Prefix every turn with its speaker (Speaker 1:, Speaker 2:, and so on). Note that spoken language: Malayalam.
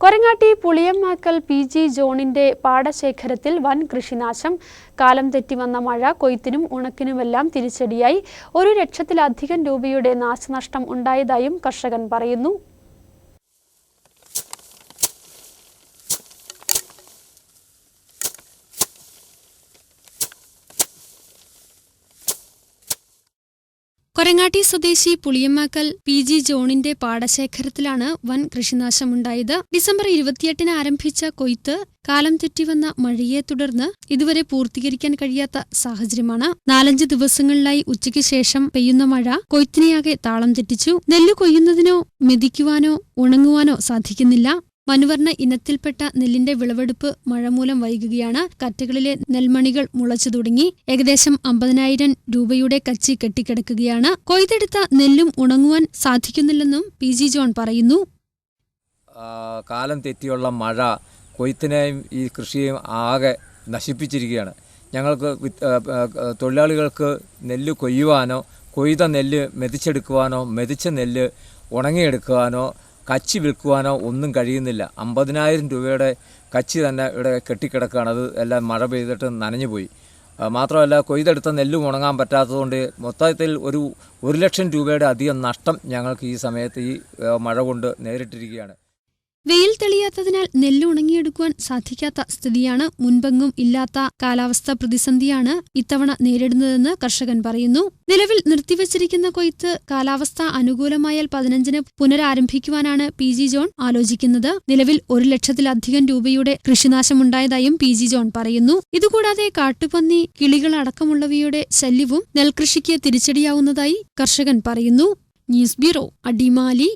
Speaker 1: കൊരങ്ങാട്ടി പുളിയമ്മാക്കൽ പി ജി ജോണിന്റെ പാടശേഖരത്തിൽ വൻ കൃഷിനാശം. കാലം തെറ്റി വന്ന മഴ കൊയ്ത്തിനും ഉണക്കിനുമെല്ലാം തിരിച്ചടിയായി. ഒരു ലക്ഷത്തിലധികം രൂപയുടെ നാശനഷ്ടം ഉണ്ടായതായും കർഷകൻ പറയുന്നു. കൊരങ്ങാട്ടി സ്വദേശി പുളിയമ്മാക്കൽ പി ജി ജോണിന്റെ പാടശേഖരത്തിലാണ് വൻ കൃഷിനാശമുണ്ടായത്. ഡിസംബർ ഇരുപത്തിയെട്ടിന് ആരംഭിച്ച കൊയ്ത്ത് കാലം തെറ്റിവന്ന മഴയെ തുടർന്ന് ഇതുവരെ പൂർത്തീകരിക്കാൻ കഴിയാത്ത സാഹചര്യമാണ്. നാലഞ്ച് ദിവസങ്ങളിലായി ഉച്ചയ്ക്ക് ശേഷം പെയ്യുന്ന മഴ കൊയ്ത്തിനെയാകെ താളം തെറ്റിച്ചു. നെല്ല് കൊയ്യുന്നതിനോ മെതിക്കുവാനോ ഉണങ്ങുവാനോ സാധിക്കുന്നില്ല. മനുവർണ ഇനത്തിൽപ്പെട്ട നെല്ലിന്റെ വിളവെടുപ്പ് മഴ മൂലം വൈകുകയാണ്. കറ്റകളിലെ നെൽമണികൾ മുളച്ചു തുടങ്ങി. ഏകദേശം അമ്പതിനായിരം രൂപയുടെ കച്ചി കെട്ടിക്കിടക്കുകയാണ്. കൊയ്തെടുത്ത നെല്ലും ഉണങ്ങുവാൻ സാധിക്കുന്നില്ലെന്നും പി ജി ജോൺ പറയുന്നു.
Speaker 2: കാലം തെറ്റിയുള്ള മഴ കൊയ്ത്തിനെയും ഈ കൃഷിയെയും ആകെ നശിപ്പിച്ചിരിക്കുകയാണ്. ഞങ്ങൾക്ക് തൊഴിലാളികൾക്ക് നെല്ല് കൊയ്യുവാനോ കൊയ്ത നെല്ല് മെതിച്ചെടുക്കുവാനോ മെതിച്ച നെല്ല് ഉണങ്ങിയെടുക്കുവാനോ കച്ചി വിൽക്കുവാനോ ഒന്നും കഴിയുന്നില്ല. അമ്പതിനായിരം രൂപയുടെ കച്ചി തന്നെ ഇവിടെ കെട്ടിക്കിടക്കുകയാണ്. അത് എല്ലാം മഴ പെയ്തിട്ട് നനഞ്ഞു പോയി. മാത്രമല്ല കൊയ്തെടുത്ത നെല്ലും ഉണങ്ങാൻ പറ്റാത്തതുകൊണ്ട് മൊത്തത്തിൽ ഒരു ഒരു ലക്ഷം രൂപയുടെ അധികം നഷ്ടം ഞങ്ങൾക്ക് ഈ സമയത്ത് ഈ മഴ കൊണ്ട് നേരിട്ടിരിക്കുകയാണ്.
Speaker 1: വെയിൽ തെളിയാത്തതിനാൽ നെല്ല് ഉണങ്ങിയെടുക്കുവാൻ സാധിക്കാത്ത സ്ഥിതിയാണ് മുൻപെങ്ങും ഇല്ലാത്ത കാലാവസ്ഥ പ്രതിസന്ധിയാണ് ഇത്തവണ നേരിടുന്നതെന്ന് കർഷകൻ പറയുന്നു. നിലവിൽ നിർത്തിവച്ചിരിക്കുന്ന കൊയ്ത്ത് കാലാവസ്ഥ അനുകൂലമായാൽ പതിനഞ്ചിന് പുനരാരംഭിക്കുവാനാണ് പി ജി ജോൺ ആലോചിക്കുന്നത്. നിലവിൽ ഒരു ലക്ഷത്തിലധികം രൂപയുടെ കൃഷിനാശമുണ്ടായതായും പി ജി ജോൺ പറയുന്നു. ഇതുകൂടാതെ കാട്ടുപന്നി കിളികളടക്കമുള്ളവയുടെ ശല്യവും നെൽകൃഷിക്ക് തിരിച്ചടിയാവുന്നതായി കർഷകൻ പറയുന്നു. News bureau Adimali.